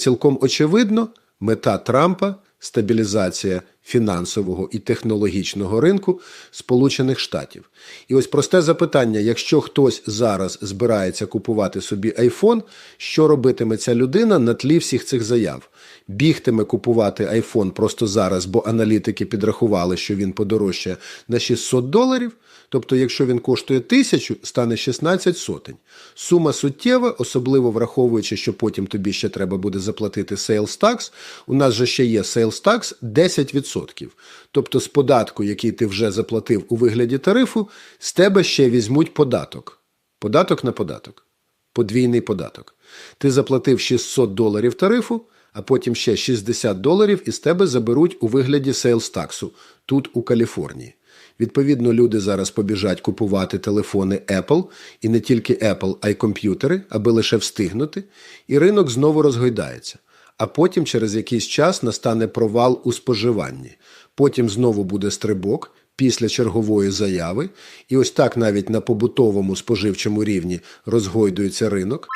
Цілком очевидно, мета Трампа стабілізація фінансового і технологічного ринку Сполучених Штатів. І ось просте запитання: якщо хтось зараз збирається купувати собі iPhone, що робитиме ця людина на тлі всіх цих заяв? Бігтиме купувати iPhone просто зараз, бо аналітики підрахували, що він подорожчає на 600 доларів. Тобто, якщо він коштує тисячу, стане 16 сотень. Сума суттєва, особливо враховуючи, що потім тобі ще треба буде заплатити sales tax. У нас же ще є sales tax 10%. Тобто з податку, який ти вже заплатив у вигляді тарифу, з тебе ще візьмуть податок. Податок на податок. Подвійний податок. Ти заплатив 600 доларів тарифу, а потім ще 60 доларів із тебе заберуть у вигляді sales таксу тут у Каліфорнії. Відповідно, люди зараз побіжать купувати телефони Apple, і не тільки Apple, а й комп'ютери, аби лише встигнути, і ринок знову розгойдається. А потім через якийсь час настане провал у споживанні. Потім знову буде стрибок після чергової заяви, і ось так навіть на побутовому споживчому рівні розгойдується ринок.